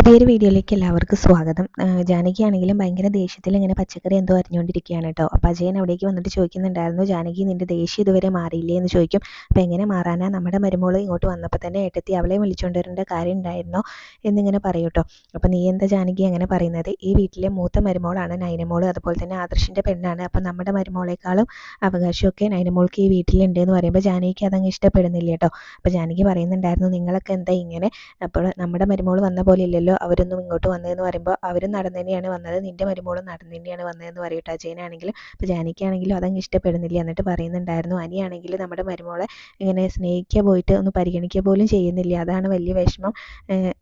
പുതിയൊരു വീഡിയോയിലേക്ക് എല്ലാവർക്കും സ്വാഗതം. ജാനകി ആണെങ്കിലും ഭയങ്കര ദേഷ്യത്തിൽ ഇങ്ങനെ പച്ചക്കറി എന്തോ അരിഞ്ഞുകൊണ്ടിരിക്കുകയാണ് കേട്ടോ. അപ്പോൾ അജയൻ അവിടേക്ക് വന്നിട്ട് ചോദിക്കുന്നുണ്ടായിരുന്നു ജാനകി നിന്റെ ദേഷ്യം ഇതുവരെ മാറിയില്ലേ? എന്ന് ചോദിക്കും. അപ്പോൾ എങ്ങനെ മാറാനാ? നമ്മുടെ മരുമോൾ ഇങ്ങോട്ട് വന്നപ്പോൾ തന്നെ ഏട്ടത്തി അവളെ വിളിച്ചുകൊണ്ട് വരേണ്ട കാര്യം ഉണ്ടായിരുന്നോ എന്നിങ്ങനെ പറയും കേട്ടോ. അപ്പോൾ നീ എന്താ ജാനകി അങ്ങനെ പറയുന്നത്? ഈ വീട്ടിലെ മൂത്ത മരുമോളാണ് നൈനമോൾ. അതുപോലെ തന്നെ ആദർശിന്റെ പെണ്ണാണ്. അപ്പോൾ നമ്മുടെ മരുമോളേക്കാളും അവകാശമൊക്കെ നൈനമോൾക്ക് ഈ വീട്ടിലുണ്ട് എന്ന് പറയുമ്പോൾ ജാനകിക്ക് അതങ്ങ് ഇഷ്ടപ്പെടുന്നില്ല കേട്ടോ. അപ്പോൾ ജാനകി പറയുന്നുണ്ടായിരുന്നു നിങ്ങളൊക്കെ എന്താ ഇങ്ങനെ? അപ്പോൾ നമ്മുടെ മരുമോൾ വന്ന പോലെ ഇല്ലല്ലോ. അവരൊന്നും ഇങ്ങോട്ട് വന്നതെന്ന് പറയുമ്പോൾ അവരും നടന്നു തന്നെയാണ് വന്നത്. നിന്റെ മരുമോളും നടന്നു തന്നെയാണ് വന്നതെന്ന് പറയട്ടെ അജയനാണെങ്കിലും അപ്പോൾ ജാനിക്കാണെങ്കിലും അതങ്ങ് ഇഷ്ടപ്പെടുന്നില്ല എന്നിട്ട് പറയുന്നുണ്ടായിരുന്നു അനിയാണെങ്കിൽ നമ്മുടെ മരുമോളെ ഇങ്ങനെ സ്നേഹിക്കുക പോയിട്ട് ഒന്ന് പരിഗണിക്കുക പോലും ചെയ്യുന്നില്ല. അതാണ് വലിയ വിഷമം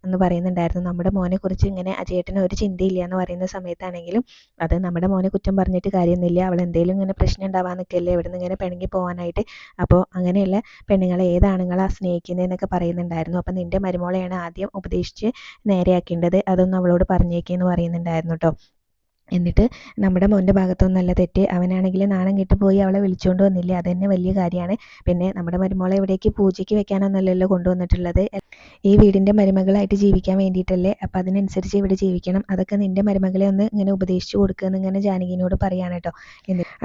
എന്ന് പറയുന്നുണ്ടായിരുന്നു. നമ്മുടെ മോനെക്കുറിച്ച് ഇങ്ങനെ അജയേട്ടന് ഒരു ചിന്തയില്ല എന്ന് പറയുന്ന സമയത്താണെങ്കിലും അത് നമ്മുടെ മോനെ കുറ്റം പറഞ്ഞിട്ട് കാര്യമൊന്നുമില്ല. അവൾ എന്തെങ്കിലും ഇങ്ങനെ പ്രശ്നം ഉണ്ടാവാൻ നിൽക്കല്ലേ? ഇവിടെ നിന്ന് ഇങ്ങനെ പിണങ്ങി പോകാനായിട്ട് അപ്പോൾ അങ്ങനെയുള്ള പെണ്ണുങ്ങളെ ഏതാണുങ്ങളാ സ്നേഹിക്കുന്നതെന്നൊക്കെ പറയുന്നുണ്ടായിരുന്നു. അപ്പം നിന്റെ മരുമോളെയാണ് ആദ്യം ഉപദേശിച്ച് നേരെയാക്കേണ്ടത് അതൊന്നും അവളോട് പറഞ്ഞേക്കെന്ന് പറയുന്നുണ്ടായിരുന്നു കേട്ടോ എന്നിട്ട് നമ്മുടെ മോന്റെ ഭാഗത്തൊന്നല്ല തെറ്റ് അവനാണെങ്കിൽ നാണം കെട്ട് പോയി അവളെ വിളിച്ചുകൊണ്ട് വന്നില്ലേ? അതന്നെ വലിയ കാര്യമാണ്. പിന്നെ നമ്മുടെ മരുമോളെ എവിടേക്ക് പൂജയ്ക്ക് വെക്കാനൊന്നല്ലല്ലോ കൊണ്ടുവന്നിട്ടുള്ളത്. ഈ വീടിന്റെ മരുമകളായിട്ട് ജീവിക്കാൻ വേണ്ടിയിട്ടല്ലേ? അപ്പോൾ അതിനനുസരിച്ച് ഇവിടെ ജീവിക്കണം. അതൊക്കെ നിന്റെ മരുമകളെ ഒന്ന് ഇങ്ങനെ ഉപദേശിച്ചു കൊടുക്കുക എന്നിങ്ങനെ ജാനകിനോട് പറയാണ് കേട്ടോ.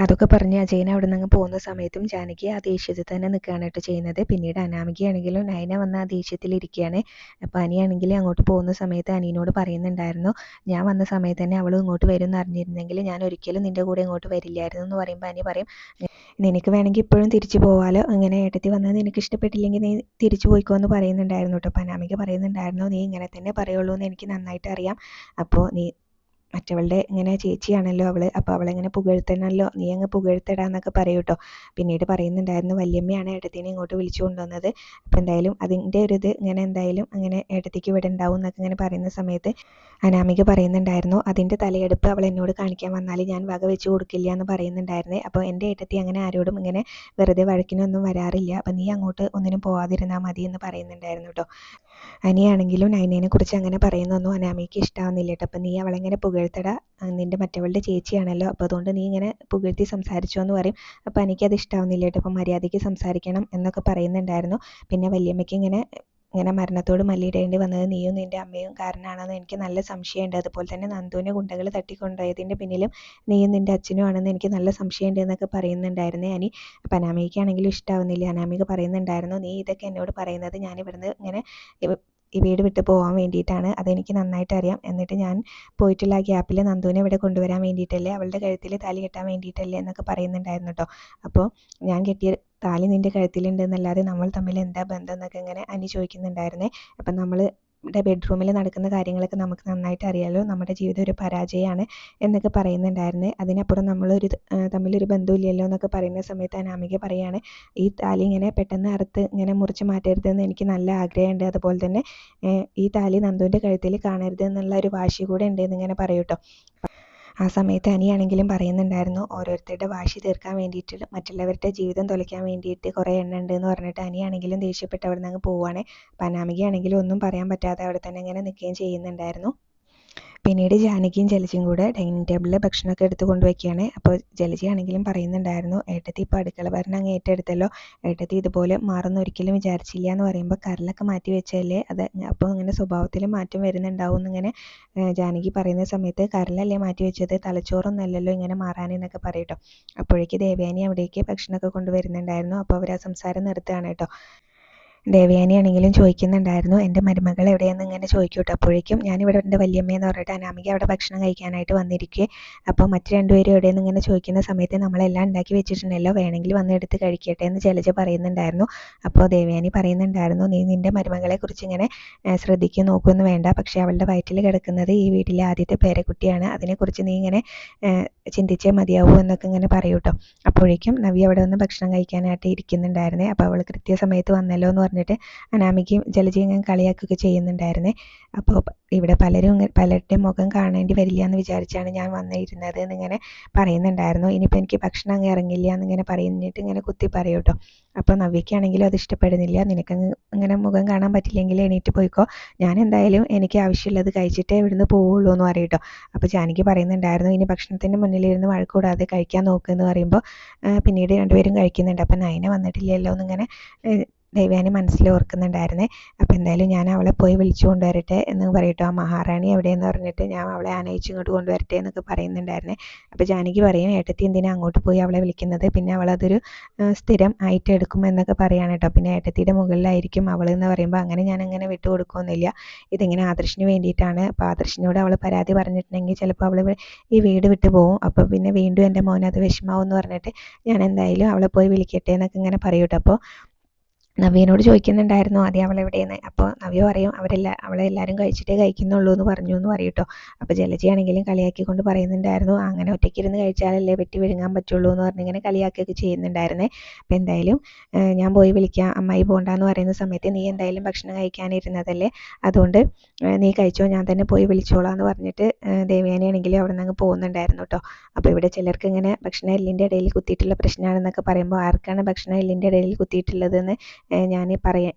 അതൊക്കെ പറഞ്ഞ് അജയൻ അവിടെ നിന്ന് പോകുന്ന സമയത്തും ജാനകി ആ ദേഷ്യത്തിൽ തന്നെ നിൽക്കുകയാണ് കേട്ടോ ചെയ്യുന്നത്. പിന്നീട് അനാമികയാണെങ്കിലും നയന വന്ന ആ ദേഷ്യത്തിൽ ഇരിക്കുകയാണ്. അപ്പോൾ അനിയാണെങ്കിൽ അങ്ങോട്ട് പോകുന്ന സമയത്ത് അനിയനോട് പറയുന്നുണ്ടായിരുന്നു ഞാൻ വന്ന സമയത്ത് തന്നെ അവൾ ഇങ്ങോട്ട് വരും എന്ന് അറിഞ്ഞിരുന്നെങ്കിൽ ഞാൻ ഒരിക്കലും നിന്റെ കൂടെ ഇങ്ങോട്ട് വരില്ലായിരുന്നു എന്ന് പറയുമ്പോൾ അനി പറയും നിനക്ക് വേണമെങ്കിൽ ഇപ്പോഴും തിരിച്ചു പോവാലോ? അങ്ങനെ ഏട്ടത്തി വന്നത് നിനക്ക് ഇഷ്ടപ്പെട്ടില്ലെങ്കിൽ നീ തിരിച്ചു പോയിക്കോ എന്ന് പറയുന്നുണ്ടായിരുന്നു കേട്ടോ. അപ്പം അനാമിക പറയുന്നുണ്ടായിരുന്നു നീ ഇങ്ങനെ തന്നെ പറയുള്ളൂ എന്ന് എനിക്ക് നന്നായിട്ട് അറിയാം. അപ്പോൾ നീ മറ്റവളുടെ ഇങ്ങനെ ചേച്ചിയാണല്ലോ അവൾ അപ്പോൾ അവളെങ്ങനെ പുകഴ്ത്തണല്ലോ? നീ അങ്ങ് പുകഴ്ത്തടാന്നൊക്കെ പറയും കേട്ടോ പിന്നീട് പറയുന്നുണ്ടായിരുന്നു വല്യമ്മയാണ് ഏട്ടത്തിനെ ഇങ്ങോട്ട് വിളിച്ചു കൊണ്ടുവന്നത്. അപ്പോൾ എന്തായാലും അതിന്റെ ഒരു ഇത് ഇങ്ങനെ എന്തായാലും അങ്ങനെ ഏട്ടത്തിക്ക് ഇവിടെ ഉണ്ടാവും എന്നൊക്കെ ഇങ്ങനെ പറയുന്ന സമയത്ത് അനാമിക പറയുന്നുണ്ടായിരുന്നു അതിന്റെ തലയെടുപ്പ് അവൾ എന്നോട് കാണിക്കാൻ വന്നാൽ ഞാൻ വക വെച്ച് കൊടുക്കില്ല എന്ന് പറയുന്നുണ്ടായിരുന്നേ. അപ്പോൾ എന്റെ ഏട്ടത്തി അങ്ങനെ ആരോടും ഇങ്ങനെ വെറുതെ വഴക്കിനൊന്നും വരാറില്ല. അപ്പോൾ നീ അങ്ങോട്ട് ഒന്നിനും പോവാതിരുന്നാൽ മതി എന്ന് പറയുന്നുണ്ടായിരുന്നു കേട്ടോ അനിയാണെങ്കിലും നൈനേനെ കുറിച്ച് അങ്ങനെ പറയുന്നൊന്നും അനാമിക്ക് ഇഷ്ടാവുന്നില്ല കേട്ടോ അപ്പൊ നീ അവളെങ്ങനെ പുകഴ്ത്തട നിന്റെ മറ്റവളുടെ ചേച്ചിയാണല്ലോ. അപ്പോൾ അതുകൊണ്ട് നീ ഇങ്ങനെ പുകഴ്ത്തി സംസാരിച്ചു എന്ന് പറയും. അപ്പോൾ എനിക്കത് ഇഷ്ടാവുന്നില്ല കേട്ടോ. അപ്പോൾ മര്യാദയ്ക്ക് സംസാരിക്കണം എന്നൊക്കെ പറയുന്നുണ്ടായിരുന്നു. പിന്നെ വല്യമ്മയ്ക്ക് ഇങ്ങനെ ഇങ്ങനെ മരണത്തോട് മല്ലിടേണ്ടി വന്നത് നീയും നിന്റെ അമ്മയും കാരണമാണെന്ന് എനിക്ക് നല്ല സംശയമുണ്ട്. അതുപോലെ തന്നെ നന്ദുവിനെ ഗുണ്ടകൾ തട്ടിക്കൊണ്ടുപോയതിന്റെ പിന്നിലും നീയും നിന്റെ അച്ഛനും ആണെന്ന് എനിക്ക് നല്ല സംശയമുണ്ട് എന്നൊക്കെ പറയുന്നുണ്ടായിരുന്നേ അനി. അപ്പം അനാമികയ്ക്കാണെങ്കിലും ഇഷ്ടാവുന്നില്ല. അനാമിക പറയുന്നുണ്ടായിരുന്നു നീ ഇതൊക്കെ എന്നോട് പറയുന്നത് ഞാൻ ഇവിടുന്ന് ഇങ്ങനെ ഈ വീട് വിട്ട് പോകാൻ വേണ്ടിയിട്ടാണ്. അതെനിക്ക് നന്നായിട്ട് അറിയാം. എന്നിട്ട് ഞാൻ പോയിട്ടുള്ള ആ ഗ്യാപ്പിൽ നന്ദുവിനെ ഇവിടെ കൊണ്ടുവരാൻ വേണ്ടിയിട്ടല്ലേ അവളുടെ കഴുത്തിൽ താലി കെട്ടാൻ വേണ്ടിയിട്ടല്ലേ എന്നൊക്കെ പറയുന്നുണ്ടായിരുന്നു കേട്ടോ. അപ്പോൾ ഞാൻ കെട്ടിയ താലി നിന്റെ കഴുത്തിലുണ്ടെന്നല്ലാതെ നമ്മൾ തമ്മിൽ എന്താ ബന്ധം എന്നൊക്കെ ഇങ്ങനെ അനി ചോദിക്കുന്നുണ്ടായിരുന്നേ. അപ്പം നമ്മൾ ഇവിടെ ബെഡ്റൂമിൽ നടക്കുന്ന കാര്യങ്ങളൊക്കെ നമുക്ക് നന്നായിട്ട് അറിയാലോ. നമ്മുടെ ജീവിതം ഒരു പരാജയമാണ് എന്നൊക്കെ പറയുന്നുണ്ടായിരുന്നു. അതിനപ്പുറം നമ്മളൊരു തമ്മിലൊരു ബന്ധമില്ലല്ലോ എന്നൊക്കെ പറയുന്ന സമയത്ത് അനാമിക പറയാണ് ഈ താലി ഇങ്ങനെ പെട്ടെന്ന് അറുത്ത് ഇങ്ങനെ മുറിച്ച് മാറ്റരുതെന്ന് എനിക്ക് നല്ല ആഗ്രഹമുണ്ട്. അതുപോലെ തന്നെ ഈ താലി നന്ദുവിന്റെ കഴുത്തിൽ കാണരുത് എന്നുള്ള ഒരു വാശി കൂടെ ഉണ്ട് എന്നിങ്ങനെ പറയൂട്ടോ. ആ സമയത്ത് അനിയാണെങ്കിലും പറയുന്നുണ്ടായിരുന്നു ഓരോരുത്തരുടെ വാശി തീർക്കാൻ വേണ്ടിയിട്ട് മറ്റുള്ളവരുടെ ജീവിതം തുലയ്ക്കാൻ വേണ്ടിയിട്ട് കുറേ എണ്ണ ഉണ്ട് എന്ന് പറഞ്ഞിട്ട് അനിയാണെങ്കിലും ദേഷ്യപ്പെട്ട് അവിടെ നിന്ന് അങ്ങ് പോവുകയാണ്. അപ്പം അനാമികയാണെങ്കിലും ഒന്നും പറയാൻ പറ്റാതെ അവിടെ തന്നെ ഇങ്ങനെ നിൽക്കുകയും ചെയ്യുന്നുണ്ടായിരുന്നു. പിന്നീട് ജാനകിയും ജലജയും കൂടെ ഡൈനിങ് ടേബിളിൽ ഭക്ഷണമൊക്കെ എടുത്ത് കൊണ്ടുവയ്ക്കുകയാണ്. അപ്പോൾ ജലജി ആണെങ്കിലും പറയുന്നുണ്ടായിരുന്നു ഏട്ടത്തി ഇപ്പോൾ അടുക്കള ഭരണം അങ്ങ് ഏറ്റെടുത്തല്ലോ. ഏട്ടത്തി ഇതുപോലെ മാറുന്ന ഒരിക്കലും വിചാരിച്ചില്ല എന്ന് പറയുമ്പോൾ കരലൊക്കെ മാറ്റി വെച്ചല്ലേ അത് അപ്പോൾ ഇങ്ങനെ സ്വഭാവത്തിൽ മാറ്റം വരുന്നുണ്ടാവും എന്നിങ്ങനെ ജാനകി പറയുന്ന സമയത്ത് കരലല്ലേ മാറ്റി വെച്ചത്? തലച്ചോറൊന്നല്ലല്ലോ ഇങ്ങനെ മാറാനെന്നൊക്കെ പറയട്ടോ അപ്പോഴേക്ക് ദേവയാനി അവിടേക്ക് ഭക്ഷണമൊക്കെ കൊണ്ടുവരുന്നുണ്ടായിരുന്നു. അപ്പോൾ അവർ ആ സംസാരം നിർത്തുകയാണ് കേട്ടോ. ദേവയാനി ആണെങ്കിലും ചോദിക്കുന്നുണ്ടായിരുന്നു എന്റെ മരുമകൾ എവിടെയെന്ന് ഇങ്ങനെ ചോദിക്കും കേട്ടോ അപ്പോഴേക്കും ഞാനിവിടെ എന്റെ വല്യമ്മയെന്ന് പറഞ്ഞിട്ട് അനാമിക അവിടെ ഭക്ഷണം കഴിക്കാനായിട്ട് വന്നിരിക്കുക അപ്പോൾ മറ്റു രണ്ടുപേരും എവിടെയെന്ന് ഇങ്ങനെ ചോദിക്കുന്ന സമയത്ത് നമ്മളെല്ലാം ഉണ്ടാക്കി വെച്ചിട്ടുണ്ടല്ലോ വേണമെങ്കിൽ വന്ന് എടുത്ത് കഴിക്കട്ടെ എന്ന് ജലജ പറയുന്നുണ്ടായിരുന്നു. അപ്പോൾ ദേവയാനി പറയുന്നുണ്ടായിരുന്നു നീ നിന്റെ മരുമകളെ കുറിച്ച് ഇങ്ങനെ ശ്രദ്ധിക്കുക നോക്കുമെന്ന് വേണ്ട. പക്ഷേ അവളുടെ വയറ്റിൽ കിടക്കുന്നത് ഈ വീട്ടിലെ ആദ്യത്തെ പേരക്കുട്ടിയാണ്. അതിനെക്കുറിച്ച് നീ ഇങ്ങനെ ചിന്തിച്ചേ മതിയാവൂ എന്നൊക്കെ ഇങ്ങനെ പറയൂട്ടോ. അപ്പോഴേക്കും നവി അവിടെ വന്ന് ഭക്ഷണം കഴിക്കാനായിട്ട് ഇരിക്കുന്നുണ്ടായിരുന്നേ. അപ്പോൾ അവൾ കൃത്യസമയത്ത് വന്നല്ലോ എന്ന് പറഞ്ഞിട്ട് അനാമികയും ജലജയും ഇങ്ങനെ കളിയാക്കുകയൊക്കെ ചെയ്യുന്നുണ്ടായിരുന്നേ. അപ്പോൾ ഇവിടെ പലരും പലരുടെ മുഖം കാണേണ്ടി വരില്ല എന്ന് വിചാരിച്ചാണ് ഞാൻ വന്നിരുന്നത് എന്നിങ്ങനെ പറയുന്നുണ്ടായിരുന്നു. ഇനിയിപ്പോൾ എനിക്ക് ഭക്ഷണം അങ്ങ് ഇറങ്ങില്ല എന്നിങ്ങനെ പറഞ്ഞിട്ട് ഇങ്ങനെ കുത്തി പറയും കേട്ടോ. അപ്പോൾ നവ്യക്കാണെങ്കിലും അത് ഇഷ്ടപ്പെടുന്നില്ല. നിനക്ക് ഇങ്ങനെ മുഖം കാണാൻ പറ്റില്ലെങ്കിൽ എണീറ്റ് പോയിക്കോ. ഞാൻ എന്തായാലും എനിക്ക് ആവശ്യമുള്ളത് കഴിച്ചിട്ടേ ഇവിടുന്ന് പോവുള്ളൂ എന്ന് പറയട്ടോ അപ്പോൾ ജാനകി പറയുന്നുണ്ടായിരുന്നു ഇനി ഭക്ഷണത്തിന്റെ മുന്നിലിരുന്ന് വഴക്കൂടാതെ കഴിക്കാൻ നോക്കുമെന്ന് പറയുമ്പോൾ പിന്നീട് രണ്ടുപേരും കഴിക്കുന്നുണ്ട്. അപ്പം നയന വന്നിട്ടില്ലല്ലോ എന്നിങ്ങനെ ദേവയാനി മനസ്സിൽ ഓർക്കുന്നുണ്ടായിരുന്നേ. അപ്പോൾ എന്തായാലും ഞാൻ അവളെ പോയി വിളിച്ചു കൊണ്ടുവരട്ടെ എന്ന് പറയട്ടോ. ആ മഹാറാണി എവിടെയെന്ന് പറഞ്ഞിട്ട് ഞാൻ അവളെ ആനയിച്ച് ഇങ്ങോട്ട് കൊണ്ടുവരട്ടെ എന്നൊക്കെ പറയുന്നുണ്ടായിരുന്നേ. അപ്പോൾ ജാനകി പറയും ഏട്ടത്തി എന്തിനാ അങ്ങോട്ട് പോയി അവളെ വിളിക്കുന്നത്? പിന്നെ അവളതൊരു സ്ഥിരം ആയിട്ട് എടുക്കും എന്നൊക്കെ പറയാണ് കേട്ടോ. പിന്നെ ഏട്ടത്തിയുടെ മുകളിലായിരിക്കും അവൾ എന്ന് പറയുമ്പോൾ അങ്ങനെ ഞാൻ അങ്ങനെ വിട്ടു കൊടുക്കുമെന്നില്ല ഇതിങ്ങനെ ആദർശിന് വേണ്ടിയിട്ടാണ്. അപ്പോൾ ആദർശിനോട് അവൾ പരാതി പറഞ്ഞിട്ടുണ്ടെങ്കിൽ ചിലപ്പോൾ അവൾ ഈ വീട് വിട്ട് പോകും. അപ്പോൾ പിന്നെ വീണ്ടും എന്റെ മോൻ അത് വിഷമാവും എന്ന് പറഞ്ഞിട്ട് ഞാൻ എന്തായാലും അവളെ പോയി വിളിക്കട്ടെ എന്നൊക്കെ ഇങ്ങനെ പറയൂട്ടോ അപ്പോൾ നവ്യനോട് ചോദിക്കുന്നുണ്ടായിരുന്നു ആദ്യം അവൾ എവിടെയെന്ന്? അപ്പോൾ നവ്യ പറയും അവരെല്ലാം അവളെ എല്ലാവരും കഴിച്ചിട്ടേ കഴിക്കുന്നുള്ളൂ എന്ന് പറഞ്ഞു എന്ന് പറയും കേട്ടോ അപ്പോൾ ജലജയാണെങ്കിലും കളിയാക്കിക്കൊണ്ട് പറയുന്നുണ്ടായിരുന്നു അങ്ങനെ അങ്ങനെ ഒറ്റയ്ക്കിരുന്ന് കഴിച്ചാലല്ലേ വെട്ടി വിഴുങ്ങാൻ പറ്റുള്ളൂ എന്ന് പറഞ്ഞ് ഇങ്ങനെ കളിയാക്കിയൊക്കെ ചെയ്യുന്നുണ്ടായിരുന്നേ. അപ്പോൾ എന്തായാലും ഞാൻ പോയി വിളിക്കാം അമ്മായി പോകണ്ടെന്ന് പറയുന്ന സമയത്ത് നീ എന്തായാലും ഭക്ഷണം കഴിക്കാനിരുന്നതല്ലേ? അതുകൊണ്ട് നീ കഴിച്ചോ ഞാൻ തന്നെ പോയി വിളിച്ചോളാം എന്ന് പറഞ്ഞിട്ട് ദേവയാനിയാണെങ്കിലും അവിടെ നിന്ന് അങ്ങ് പോകുന്നുണ്ടായിരുന്നു കേട്ടോ അപ്പോൾ ഇവിടെ ചിലർക്ക് ഇങ്ങനെ ഭക്ഷണം എല്ലിന്റെ ഇടയിൽ കുത്തിയിട്ടുള്ള പ്രശ്നമാണെന്നൊക്കെ പറയുമ്പോൾ ആർക്കാണ് ഭക്ഷണം എല്ലിന്റെ ഇടയിൽ കുത്തിയിട്ടുള്ളതെന്ന് ഞാൻ പറയ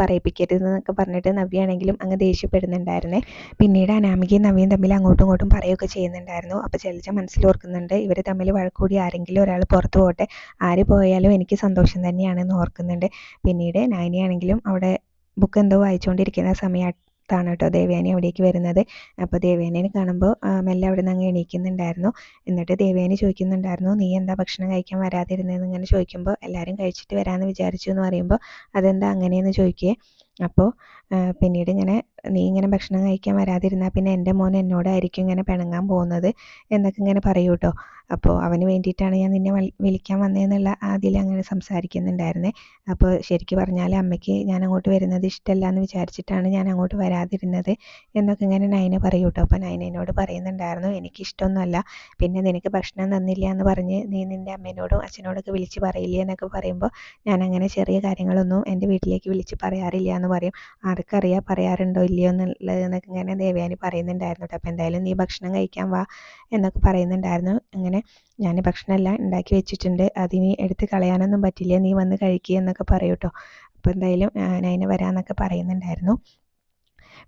പറയിപ്പിക്കരുത് എന്നൊക്കെ പറഞ്ഞിട്ട് നവ്യയാണെങ്കിലും അങ്ങ് ദേഷ്യപ്പെടുന്നുണ്ടായിരുന്നേ. പിന്നീട് അനാമികയും നവ്യയും തമ്മിൽ അങ്ങോട്ടും ഇങ്ങോട്ടും പറയുകയൊക്കെ ചെയ്യുന്നുണ്ടായിരുന്നു. അപ്പോൾ ചെലിച്ച മനസ്സിലോർക്കുന്നുണ്ട് ഇവർ തമ്മിൽ വഴക്കൂടി ആരെങ്കിലും ഒരാൾ പുറത്ത് പോകട്ടെ ആര് പോയാലും എനിക്ക് സന്തോഷം തന്നെയാണെന്ന് ഓർക്കുന്നുണ്ട്. പിന്നീട് നയനിയാണെങ്കിലും അവിടെ ബുക്ക് എന്തോ വായിച്ചുകൊണ്ടിരിക്കുന്ന സമയത്താണ് കേട്ടോ ദേവയാനി അവിടേക്ക് വരുന്നത്. അപ്പോൾ ദേവയാനിയെ കാണുമ്പോൾ മെല്ലെ അവിടെ നിന്ന് അങ്ങ് എണീക്കുന്നുണ്ടായിരുന്നു. എന്നിട്ട് ദേവയാനി ചോദിക്കുന്നുണ്ടായിരുന്നു നീ എന്താ ഭക്ഷണം കഴിക്കാൻ വരാതിരുന്നതെന്ന്? ഇങ്ങനെ ചോദിക്കുമ്പോൾ എല്ലാവരും കഴിച്ചിട്ട് വരാമെന്ന് വിചാരിച്ചു എന്ന് പറയുമ്പോൾ അതെന്താ അങ്ങനെയെന്ന് ചോദിക്കുകയെ അപ്പോൾ പിന്നീട് ഇങ്ങനെ നീ ഇങ്ങനെ ഭക്ഷണം കഴിക്കാൻ വരാതിരുന്നാൽ പിന്നെ എന്റെ മോൻ എന്നോടായിരിക്കും ഇങ്ങനെ പിണങ്ങാൻ പോകുന്നത് എന്നൊക്കെ ഇങ്ങനെ പറയൂ കേട്ടോ അപ്പോൾ അവന് വേണ്ടിയിട്ടാണ് ഞാൻ നിന്നെ വിളിക്കാൻ വന്നതെന്നുള്ള ആദ്യം അങ്ങനെ സംസാരിക്കുന്നുണ്ടായിരുന്നേ. അപ്പോൾ ശരിക്കും പറഞ്ഞാൽ അമ്മയ്ക്ക് ഞാൻ അങ്ങോട്ട് വരുന്നത് ഇഷ്ടമല്ല എന്ന് വിചാരിച്ചിട്ടാണ് ഞാൻ അങ്ങോട്ട് വരാതിരുന്നത് എന്നൊക്കെ ഇങ്ങനെ നയന പറയൂ കേട്ടോ അപ്പോൾ നയനയോട് പറയുന്നുണ്ടായിരുന്നു എനിക്ക് ഇഷ്ടമൊന്നുമല്ല. പിന്നെ നിനക്ക് ഭക്ഷണം തന്നില്ല എന്ന് പറഞ്ഞ് നീ നിന്റെ അമ്മേനോടും അച്ഛനോടൊക്കെ വിളിച്ച് പറയില്ലേ എന്നൊക്കെ പറയുമ്പോൾ ഞാൻ അങ്ങനെ ചെറിയ കാര്യങ്ങളൊന്നും എന്റെ വീട്ടിലേക്ക് വിളിച്ച് പറയാറില്ല എന്ന് പറയും. ആർക്കറിയാം പറയാറുണ്ടോ ഇല്ലയോ ഇങ്ങനെ ദേവയാനി പറയുന്നുണ്ടായിരുന്നു കേട്ടോ. അപ്പോൾ എന്തായാലും നീ ഭക്ഷണം കഴിക്കാൻ വാ എന്നൊക്കെ പറയുന്നുണ്ടായിരുന്നു. അങ്ങനെ ഞാൻ ഭക്ഷണമെല്ലാം ഉണ്ടാക്കി വെച്ചിട്ടുണ്ട്. അതിനി എടുത്ത് കളയാനൊന്നും പറ്റില്ല. നീ വന്ന് കഴിക്കുക എന്നൊക്കെ പറയൂട്ടോ. അപ്പോൾ എന്തായാലും നയന വരാമെന്നൊക്കെ പറയുന്നുണ്ടായിരുന്നു.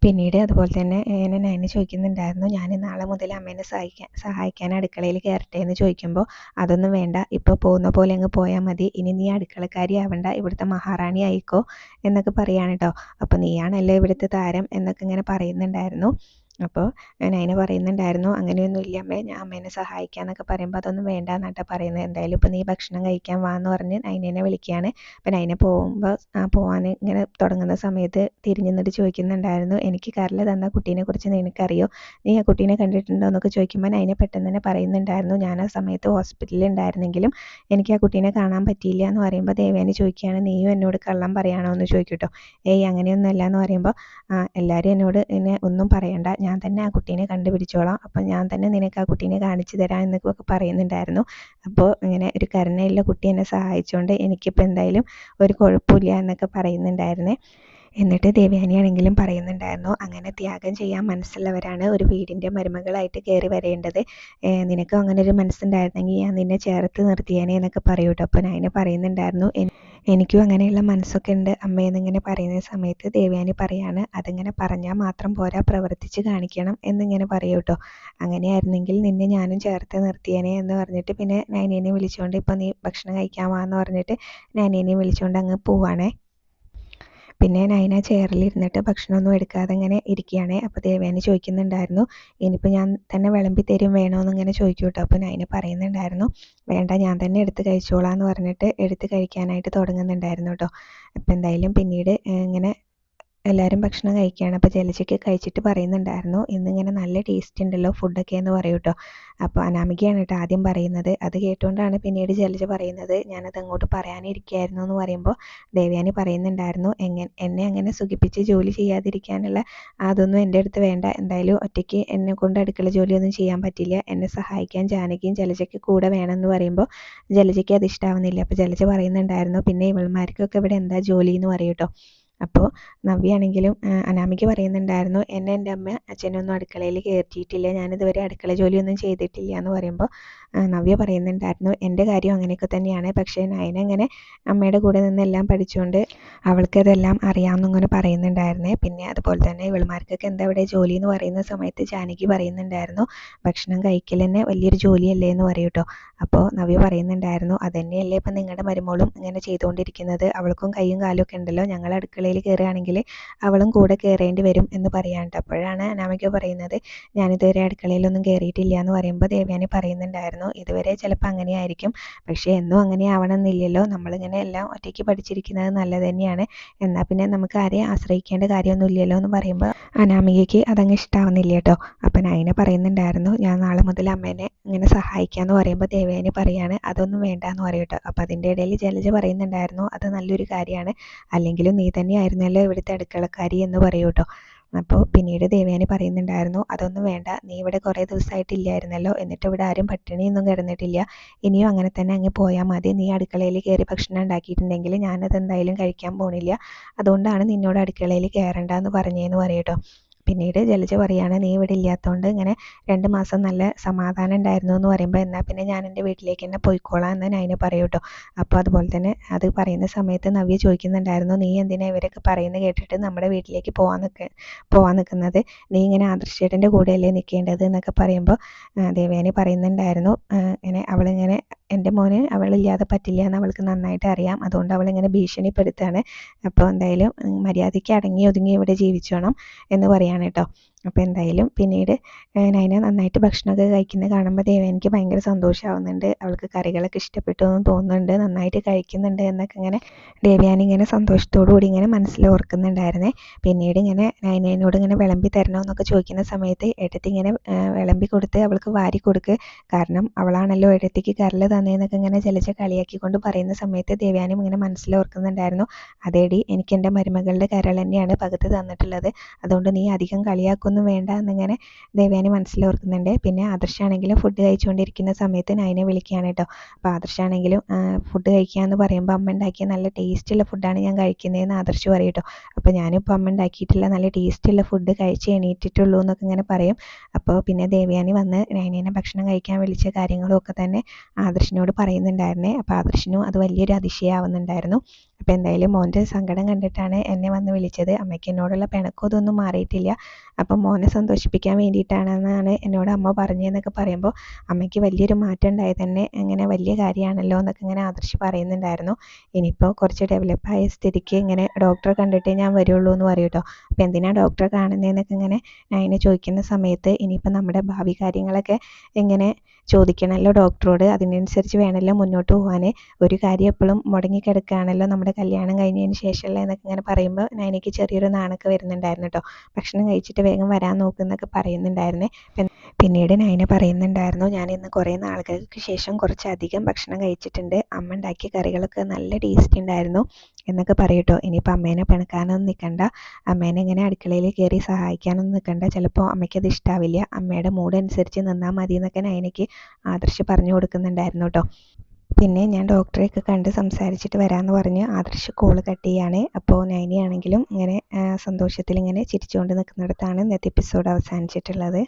പിന്നീട് അതുപോലെ തന്നെ എന്നെ നയന ചോദിക്കുന്നുണ്ടായിരുന്നു ഞാൻ നാളെ മുതൽ അമ്മേനെ സഹായിക്കാൻ സഹായിക്കാൻ അടുക്കളയിൽ കയറട്ടെ? എന്ന് ചോദിക്കുമ്പോൾ അതൊന്നും വേണ്ട ഇപ്പോൾ പോകുന്ന പോലെ അങ്ങ് പോയാൽ മതി. ഇനി നീ അടുക്കളക്കാരി ആവണ്ട ഇവിടുത്തെ മഹാറാണി ആയിക്കോ എന്നൊക്കെ പറയാണ് കേട്ടോ അപ്പോൾ നീയാണല്ലോ ഇവിടുത്തെ താരം എന്നൊക്കെ ഇങ്ങനെ പറയുന്നുണ്ടായിരുന്നു. അപ്പോൾ നയന പറയുന്നുണ്ടായിരുന്നു അങ്ങനെയൊന്നും ഇല്ല അമ്മേ ഞാൻ അമ്മേനെ സഹായിക്കാന്നൊക്കെ പറയുമ്പോൾ അതൊന്നും വേണ്ട എന്നാട്ടാ പറയുന്നത് എന്തായാലും ഇപ്പോൾ നീ ഭക്ഷണം കഴിക്കാൻ വാ എന്ന് പറഞ്ഞ് നൈനേനെ വിളിക്കുകയാണ് അപ്പോൾ നൈനെ പോകുമ്പോൾ ആ പോകാൻ ഇങ്ങനെ തുടങ്ങുന്ന സമയത്ത് തിരിഞ്ഞു നിന്നിട്ട് ചോദിക്കുന്നുണ്ടായിരുന്നു എനിക്ക് കരൾ തന്ന കുട്ടീനെ കുറിച്ച് നിനക്കറിയോ? നീ ആ കുട്ടീനെ കണ്ടിട്ടുണ്ടോ? എന്നൊക്കെ ചോദിക്കുമ്പോൾ നൈനെ പെട്ടെന്ന് തന്നെ പറയുന്നുണ്ടായിരുന്നു. ഞാൻ ആ സമയത്ത് ഹോസ്പിറ്റലിൽ ഉണ്ടായിരുന്നെങ്കിലും എനിക്ക് ആ കുട്ടീനെ കാണാൻ പറ്റിയില്ല എന്ന് പറയുമ്പോൾ ദേവേനെ ചോദിക്കുകയാണ് നീയും എന്നോട് കള്ളം പറയാണോ? എന്ന് ചോദിക്കും കേട്ടോ ഏയ് അങ്ങനെയൊന്നുമല്ല എന്ന് പറയുമ്പോൾ എല്ലാവരും എന്നോട് എന്നെ ഒന്നും പറയണ്ട. ഞാൻ തന്നെ ആ കുട്ടീനെ കണ്ടുപിടിച്ചോളാം. അപ്പം ഞാൻ തന്നെ നിനക്ക് ആ കുട്ടീനെ കാണിച്ചു തരാം എന്നൊക്കെ പറയുന്നുണ്ടായിരുന്നു. അപ്പോൾ ഇങ്ങനെ ഒരു കരുണയുള്ള കുട്ടി എന്നെ സഹായിച്ചുകൊണ്ട് എനിക്കിപ്പോൾ എന്തായാലും ഒരു കുഴപ്പമില്ല എന്നൊക്കെ പറയുന്നുണ്ടായിരുന്നേ. എന്നിട്ട് ദേവയാനിയാണെങ്കിലും പറയുന്നുണ്ടായിരുന്നു അങ്ങനെ ത്യാഗം ചെയ്യാൻ മനസ്സുള്ളവരാണ് ഒരു വീടിന്റെ മരുമകളായിട്ട് കയറി വരേണ്ടത്. നിനക്കും അങ്ങനെ ഒരു മനസ്സുണ്ടായിരുന്നെങ്കിൽ ഞാൻ നിന്നെ ചേർത്ത് നിർത്തിയേനെ എന്നൊക്കെ പറയൂ കേട്ടോ. അപ്പോൾ ഞാൻ പറയുന്നുണ്ടായിരുന്നു എനിക്കും അങ്ങനെയുള്ള മനസ്സൊക്കെ ഉണ്ട് അമ്മയെന്നിങ്ങനെ പറയുന്ന സമയത്ത് ദേവയാനി പറയാണ് അതിങ്ങനെ പറഞ്ഞാൽ മാത്രം പോരാ പ്രവർത്തിച്ച് കാണിക്കണം എന്നിങ്ങനെ പറയൂട്ടോ അങ്ങനെയായിരുന്നെങ്കിൽ നിന്നെ ഞാനും ചേർത്ത് നിർത്തിയേനെ എന്ന് പറഞ്ഞിട്ട് പിന്നെ നൈനേനെ വിളിച്ചുകൊണ്ട് ഇപ്പോൾ നീ ഭക്ഷണം കഴിക്കാൻ എന്ന് പറഞ്ഞിട്ട് നൈനേനെ വിളിച്ചുകൊണ്ട് അങ്ങ് പോവാണേ. പിന്നെ നൈന ചെയറിലിരുന്നിട്ട് ഭക്ഷണമൊന്നും എടുക്കാതെ ഇങ്ങനെ ഇരിക്കുകയാണ്. അപ്പോൾ ദേവേനെ ചോദിക്കുന്നുണ്ടായിരുന്നു ഇനിയിപ്പോൾ ഞാൻ തന്നെ വിളമ്പി തരും വേണോ എന്നിങ്ങനെ ചോദിക്കും കേട്ടോ അപ്പോൾ നൈന പറയുന്നുണ്ടായിരുന്നു വേണ്ട ഞാൻ തന്നെ എടുത്ത് കഴിച്ചോളാം എന്ന് പറഞ്ഞിട്ട് എടുത്ത് കഴിക്കാനായിട്ട് തുടങ്ങുന്നുണ്ടായിരുന്നു കേട്ടോ അപ്പോൾ എന്തായാലും പിന്നീട് ഇങ്ങനെ എല്ലാവരും ഭക്ഷണം കഴിക്കുകയാണ്. അപ്പോൾ ജലജയ്ക്ക് കഴിച്ചിട്ട് പറയുന്നുണ്ടായിരുന്നു. ഇന്നിങ്ങനെ നല്ല ടേസ്റ്റ് ഉണ്ടല്ലോ ഫുഡൊക്കെ എന്ന് പറയും കേട്ടോ അപ്പോൾ അനാമികയാണ് കേട്ടോ ആദ്യം പറയുന്നത്. അത് കേട്ടുകൊണ്ടാണ് പിന്നീട് ജലജ പറയുന്നത്. ഞാനത് അങ്ങോട്ട് പറയാനിരിക്കുകയായിരുന്നു എന്ന് പറയുമ്പോൾ ദേവയാനി പറയുന്നുണ്ടായിരുന്നു. എങ്ങനെ എന്നെ അങ്ങനെ സുഖിപ്പിച്ച് ജോലി ചെയ്യാതിരിക്കാനുള്ള അതൊന്നും എന്റെ അടുത്ത് വേണ്ട. എന്തായാലും ഒറ്റയ്ക്ക് എന്നെ കൊണ്ട് അടുക്കള ജോലിയൊന്നും ചെയ്യാൻ പറ്റില്ല. എന്നെ സഹായിക്കാൻ ജാനകിയും ജലജയ്ക്ക് കൂടെ വേണമെന്ന് പറയുമ്പോൾ ജലജയ്ക്ക് അത് ഇഷ്ടാവുന്നില്ല. അപ്പോൾ ജലജ പറയുന്നുണ്ടായിരുന്നു പിന്നെ ഇവൾമാർക്കൊക്കെ ഇവിടെ എന്താ ജോലി എന്ന് പറയും കേട്ടോ അപ്പോൾ നവ്യാണെങ്കിലും അനാമിക പറയുന്നുണ്ടായിരുന്നു എന്നെ എന്റെ അമ്മ അച്ഛനൊന്നും അടുക്കളയിൽ കയറ്റിയിട്ടില്ല ഞാനിതുവരെ അടുക്കള ജോലിയൊന്നും ചെയ്തിട്ടില്ല എന്ന് പറയുമ്പോൾ നവ്യ പറയുന്നുണ്ടായിരുന്നു എന്റെ കാര്യം അങ്ങനെയൊക്കെ തന്നെയാണ് പക്ഷേ നയന ഇങ്ങനെ അമ്മയുടെ കൂടെ നിന്നെല്ലാം പഠിച്ചുകൊണ്ട് അവൾക്ക് അവൾക്കതെല്ലാം അറിയാമെന്നിങ്ങനെ പറയുന്നുണ്ടായിരുന്നേ. പിന്നെ അതുപോലെ തന്നെ ഇവൾമാർക്കൊക്കെ എന്താ ഇവിടെ ജോലി എന്ന് പറയുന്ന സമയത്ത് ജാനകി പറയുന്നുണ്ടായിരുന്നു ഭക്ഷണം കഴിക്കൽ തന്നെ വലിയൊരു ജോലിയല്ലേ എന്ന് പറയും കേട്ടോ. അപ്പോൾ നവ്യ പറയുന്നുണ്ടായിരുന്നു അതന്നെയല്ലേ ഇപ്പം നിങ്ങളുടെ മരുമോളും ഇങ്ങനെ ചെയ്തുകൊണ്ടിരിക്കുന്നത് അവൾക്കും കൈയും കാലും ഒക്കെ ഉണ്ടല്ലോ ഞങ്ങൾ അടുക്കളയിൽ കയറുകയാണെങ്കിൽ അവളും കൂടെ കയറേണ്ടി വരും എന്ന് പറയാനുണ്ട്. അപ്പോഴാണ് അനാമിക പറയുന്നത് ഞാനിതുവരെ അടുക്കളയിലൊന്നും കയറിയിട്ടില്ല എന്ന് പറയുമ്പോൾ ദേവ്യാനി പറയുന്നുണ്ടായിരുന്നു ഇതുവരെ ചിലപ്പോൾ അങ്ങനെയായിരിക്കും പക്ഷേ എന്നും അങ്ങനെ ആവണമെന്നില്ലല്ലോ. നമ്മളിങ്ങനെ എല്ലാം ഒറ്റയ്ക്ക് പഠിച്ചിരിക്കുന്നത് നല്ലത് തന്നെയാണ്. എന്നാൽ പിന്നെ നമുക്ക് ആരെയും ആശ്രയിക്കേണ്ട കാര്യമൊന്നുമില്ലല്ലോ എന്ന് പറയുമ്പോൾ അനാമികയ്ക്ക് അതങ്ങ് ഇഷ്ടാവുന്നില്ല കേട്ടോ. അപ്പം നയന പറയുന്നുണ്ടായിരുന്നു ഞാൻ നാളെ മുതൽ അമ്മേനെ ഇങ്ങനെ സഹായിക്കാമെന്ന് പറയുമ്പോൾ ദേവയാനി പറയാണ് അതൊന്നും വേണ്ട എന്ന് പറയട്ടോ അപ്പം അതിന്റെ ഇടയിൽ ജലജ പറയുന്നുണ്ടായിരുന്നു അത് നല്ലൊരു കാര്യമാണ്. അല്ലെങ്കിലും നീ തന്നെയായിരുന്നല്ലോ ഇവിടുത്തെ അടുക്കളക്കാരി എന്ന് പറയൂ കേട്ടോ അപ്പോൾ പിന്നീട് ദേവയാനി പറയുന്നുണ്ടായിരുന്നു അതൊന്നും വേണ്ട നീ ഇവിടെ കുറേ ദിവസമായിട്ടില്ലായിരുന്നല്ലോ എന്നിട്ട് ഇവിടെ ആരും പട്ടിണിയൊന്നും കിടന്നിട്ടില്ല. ഇനിയും അങ്ങനെ തന്നെ അങ്ങ് പോയാൽ മതി. നീ അടുക്കളയിൽ കയറി ഭക്ഷണം ഉണ്ടാക്കിയിട്ടുണ്ടെങ്കിൽ ഞാനത് എന്തായാലും കഴിക്കാൻ പോണില്ല. അതുകൊണ്ടാണ് നിന്നോട് അടുക്കളയിൽ കയറണ്ടെന്ന് പറഞ്ഞതെന്ന് പറയട്ടോ പിന്നീട് ജലജ പറയാണ് നീ ഇവിടെ ഇല്ലാത്തതുകൊണ്ട് ഇങ്ങനെ രണ്ട് മാസം നല്ല സമാധാനം ഉണ്ടായിരുന്നു എന്ന് പറയുമ്പോൾ എന്നാൽ പിന്നെ ഞാൻ എന്റെ വീട്ടിലേക്ക് തന്നെ പോയിക്കോളാം എന്ന് നൈന പറയും കേട്ടോ. അപ്പോൾ അതുപോലെ തന്നെ അത് പറയുന്ന സമയത്ത് നവ്യ ചോദിക്കുന്നുണ്ടായിരുന്നു നീ എന്തിനാ ഇവരൊക്കെ പറയുന്നത് കേട്ടിട്ട് നമ്മുടെ വീട്ടിലേക്ക് പോകാൻ നിൽക്ക പോകാൻ നിൽക്കുന്നത് നീ ഇങ്ങനെ ആദർശേട്ടന്റെ കൂടെയല്ലേ നിൽക്കേണ്ടത് എന്നൊക്കെ പറയുമ്പോൾ ദേവേനി പറയുന്നുണ്ടായിരുന്നു ഇങ്ങനെ അവളിങ്ങനെ എന്റെ മോന് അവളില്ലാതെ പറ്റില്ല എന്ന് അവൾക്ക് നന്നായിട്ട് അറിയാം. അതുകൊണ്ട് അവൾ ഇങ്ങനെ ഭീഷണിപ്പെടുത്താണ്. അപ്പോൾ എന്തായാലും മര്യാദയ്ക്ക് അടങ്ങി ഒതുങ്ങി ഇവിടെ ജീവിച്ചോണം എന്ന് പറയാണ് കേട്ടോ. അപ്പോൾ എന്തായാലും പിന്നീട് നൈന നന്നായിട്ട് ഭക്ഷണമൊക്കെ കഴിക്കുന്നത് കാണുമ്പോൾ ദേവേനിക്ക് ഭയങ്കര സന്തോഷമാവുന്നുണ്ട് അവൾക്ക് കറികളൊക്കെ ഇഷ്ടപ്പെട്ടു എന്ന് തോന്നുന്നുണ്ട്. നന്നായിട്ട് കഴിക്കുന്നുണ്ട് എന്നൊക്കെ ഇങ്ങനെ ദേവയാനി ഇങ്ങനെ കൂടി ഇങ്ങനെ മനസ്സിൽ ഓർക്കുന്നുണ്ടായിരുന്നേ. പിന്നീട് ഇങ്ങനെ നൈനയോട് ഇങ്ങനെ വിളമ്പി തരണമെന്നൊക്കെ ചോദിക്കുന്ന സമയത്ത് ഏട്ടത്തി ഇങ്ങനെ വിളമ്പി കൊടുത്ത് അവൾക്ക് വാരി കൊടുക്ക്. കാരണം അവളാണല്ലോ ഏട്ടത്തിക്ക് കരൽ തന്നേന്നൊക്കെ ഇങ്ങനെ ജലജ കളിയാക്കിക്കൊണ്ട് പറയുന്ന സമയത്ത് ദേവയാനും ഇങ്ങനെ മനസ്സിൽ ഓർക്കുന്നുണ്ടായിരുന്നു. അതേടി എനിക്ക് എന്റെ മരുമകളുടെ കരൾ തന്നെയാണ് പകുത്ത് തന്നിട്ടുള്ളത്. അതുകൊണ്ട് നീ അധികം കളിയാക്കുന്നു ഒന്നും വേണ്ട എന്നിങ്ങനെ ദേവയാനി മനസ്സിലോർക്കുന്നുണ്ട് പിന്നെ ആദർശാണെങ്കിലും ഫുഡ് കഴിച്ചുകൊണ്ടിരിക്കുന്ന സമയത്ത് നയനെ വിളിക്കുകയാണ് കേട്ടോ. അപ്പോൾ ആദർശാണെങ്കിലും ഫുഡ് കഴിക്കുക എന്ന് പറയുമ്പോൾ അമ്മ ഉണ്ടാക്കിയ നല്ല ടേസ്റ്റുള്ള ഫുഡാണ് ഞാൻ കഴിക്കുന്നതെന്ന് ആദർശ് പറയും കേട്ടോ. അപ്പോൾ ഞാനിപ്പോൾ അമ്മ ഉണ്ടാക്കിയിട്ടുള്ള നല്ല ടേസ്റ്റുള്ള ഫുഡ് കഴിച്ച് എണീറ്റിട്ടുള്ളൂ എന്നൊക്കെ ഇങ്ങനെ പറയും. അപ്പോൾ പിന്നെ ദേവയാനി വന്ന് നയനേനെ ഭക്ഷണം കഴിക്കാൻ വിളിച്ച കാര്യങ്ങളും ഒക്കെ തന്നെ ആദർശിനോട് പറയുന്നുണ്ടായിരുന്നേ. അപ്പോൾ ആദർശിനും അത് വലിയൊരു അതിശയമാവുന്നുണ്ടായിരുന്നു അപ്പോൾ എന്തായാലും മോന്റെ സങ്കടം കണ്ടിട്ടാണ് എന്നെ വന്ന് വിളിച്ചത്. അമ്മയ്ക്ക് എന്നോടുള്ള പിണക്കം ഇതൊന്നും മാറിയിട്ടില്ല. അപ്പം മോനെ സന്തോഷിപ്പിക്കാൻ വേണ്ടിയിട്ടാണെന്നാണ് എന്നോട് അമ്മ പറഞ്ഞതെന്നൊക്കെ പറയുമ്പോൾ അമ്മയ്ക്ക് വലിയൊരു മാറ്റം ഉണ്ടായത് തന്നെ അങ്ങനെ വലിയ കാര്യമാണല്ലോ എന്നൊക്കെ ഇങ്ങനെ ആദർശ് പറയുന്നുണ്ടായിരുന്നു. ഇനിയിപ്പോൾ കുറച്ച് ഡെവലപ്പായ സ്ഥിതിക്ക് ഇങ്ങനെ ഡോക്ടറെ കണ്ടിട്ടേ ഞാൻ വരുള്ളൂ എന്ന് പറയും കേട്ടോ. അപ്പോൾ എന്തിനാണ് ഡോക്ടറെ കാണുന്നതെന്നൊക്കെ ഇങ്ങനെ നയനെ ചോദിക്കുന്ന സമയത്ത് ഇനിയിപ്പോൾ നമ്മുടെ ഭാവി കാര്യങ്ങളൊക്കെ ഇങ്ങനെ ചോദിക്കണമല്ലോ ഡോക്ടറോട്. അതിനനുസരിച്ച് വേണമല്ലോ മുന്നോട്ട് പോകാൻ. ഒരു കാര്യം എപ്പോഴും മുടങ്ങിക്കിടക്കുകയാണല്ലോ നമ്മുടെ കല്യാണം കഴിഞ്ഞതിന് ശേഷമല്ലേ എന്നൊക്കെ ഇങ്ങനെ പറയുമ്പോൾ നയനയ്ക്ക് ചെറിയൊരു നാണൊക്കെ വരുന്നുണ്ടായിരുന്നു കേട്ടോ ഭക്ഷണം കഴിച്ചിട്ട് വേഗം വരാൻ നോക്കുന്നൊക്കെ പറയുന്നുണ്ടായിരുന്നേ. പിന്നീട് നയന പറയുന്നുണ്ടായിരുന്നു ഞാൻ ഇന്ന് കുറേ നാളുകൾക്ക് ശേഷം കുറച്ചധികം ഭക്ഷണം കഴിച്ചിട്ടുണ്ട്. അമ്മ ഉണ്ടാക്കിയ കറികളൊക്കെ നല്ല ടേസ്റ്റ് ഉണ്ടായിരുന്നു എന്നൊക്കെ പറയട്ടോ ഇനിയിപ്പോൾ അമ്മേനെ പിണക്കാനൊന്നും നിൽക്കണ്ട അമ്മേനെ ഇങ്ങനെ അടുക്കളയിൽ കയറി സഹായിക്കാനൊന്നും നിൽക്കണ്ട ചിലപ്പോൾ അമ്മയ്ക്കത് ഇഷ്ടാവില്ല. അമ്മയുടെ മൂഡ് അനുസരിച്ച് നിന്നാൽ മതി എന്നൊക്കെ നയനയ്ക്ക് ആദർശ് പറഞ്ഞു കൊടുക്കുന്നുണ്ടായിരുന്നു കേട്ടോ പിന്നെ ഞാൻ ഡോക്ടറെയൊക്കെ കണ്ട് സംസാരിച്ചിട്ട് വരാമെന്ന് പറഞ്ഞ്. ആദർശ് കോൾ കട്ട് ചെയ്യാണ്. അപ്പോൾ നൈനിയാണെങ്കിലും ഇങ്ങനെ സന്തോഷത്തിൽ ഇങ്ങനെ ചിരിച്ചുകൊണ്ട് നിൽക്കുന്നിടത്താണ് ഇന്നത്തെ എപ്പിസോഡ് അവസാനിച്ചിട്ടുള്ളത്.